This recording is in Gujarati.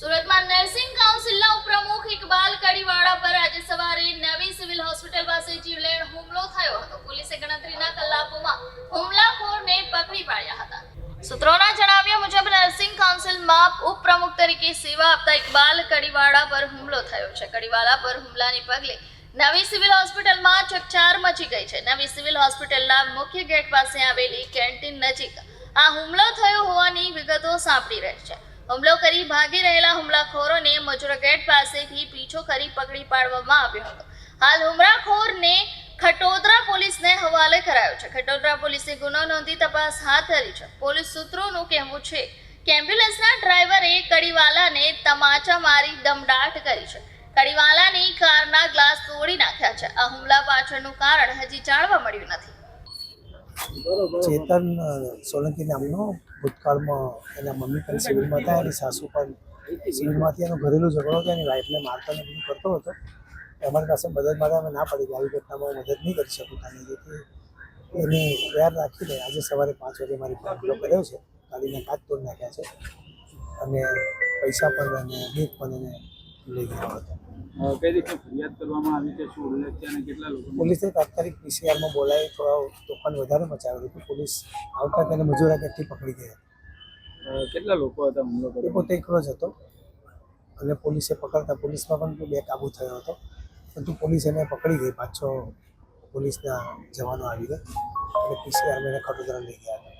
સુરતમાં નર્સિંગ કાઉન્સિલના ઉપપ્રમુખ ઇકબાલ કડીવાળા પર આજે સવારે નવી સિવિલ હોસ્પિટલ પાસે જીવલેણ હુમલો થયો હતો. પોલીસે ગણતરીના કલાકોમાં હુમલાખોરને પકડી પાડ્યા હતા. સૂત્રોના જણાવ્યા મુજબ, નર્સિંગ કાઉન્સિલમાં ઉપપ્રમુખ તરીકે સેવા આપતા ઇકબાલ કડીવાળા પર હુમલો થયો છે. કડીવાળા પર હુમલાને પગલે નવી સિવિલ હોસ્પિટલમાં ચકચાર મચી ગઈ છે. નવી સિવિલ હોસ્પિટલના મુખ્ય ગેટ પાસે આવેલી કેન્ટીન નજીક આ હુમલો થયો હોવાની વિગતો સાંપડી રહી છે. હુમલો કરી ભાગી રહેલા હુમલાખોરોને મજૂર ગેટ પાસેથી પીછો કરી પકડી પાડવામાં આવ્યો હતો. હાલ હુમલાખોરને ખટોદરા પોલીસને હવાલે કરાયો છે. ખટોદરા પોલીસે ગુનો નોંધી તપાસ હાથ ધરી છે. પોલીસ સૂત્રોનું કહેવું છે કે એમ્બ્યુલન્સના ડ્રાઈવરે કડીવાલાને તમાચા મારી દમદાટ કરી છે. કડીવાલાની કારના ગ્લાસ તોડી નાખ્યા છે. આ હુમલા પાછળનું કારણ હજી જાણવા મળ્યું નથી. ચેતન સોલંકી નામનો ભૂતકાળમાં એના મમ્મી પણ સિવિલમાં હતા, એની સાસુ પણ સિવિલમાંથી એનો ઘરેલું ઝઘડો હતો, એની વાઈફને મારતો ને બધું કરતો હતો. અમારી પાસે મદદ માટે અમે ના પડી આવી ઘટનામાં મદદ નહીં કરી શકું તાને જેથી એને તૈયાર રાખીને આજે સવારે પાંચ વાગે મારી હુમલો કર્યો છે, ગાડીને કાચ તોડી નાખ્યા છે. અને પૈસા પણ અને બેગ પણ એને લઈ ગયા હતા. કઈ રીતે ફરિયાદ કરવામાં આવી છે શું ઉલ્લેખ છે અને કેટલા લોકો પોલીસે તાત્કાલિક પીસીઆરમાં બોલાવી થોડા તોફાન વધારે મચાવ્યું હતું. પોલીસ આવતા તેને મજૂરા ગેટથી પકડી ગયા. કેટલા લોકો હતા હુમલો કર્યો? પોતે એકલો જ હતો. અને પોલીસે પકડતા પોલીસમાં પણ બે કાબુ થયો હતો. પરંતુ પોલીસ એને પકડી ગઈ. પાછો પોલીસના જવાનો આવી ગયા. અને પીસીઆરમાં એને ખટોદરા લઈ ગયા હતા.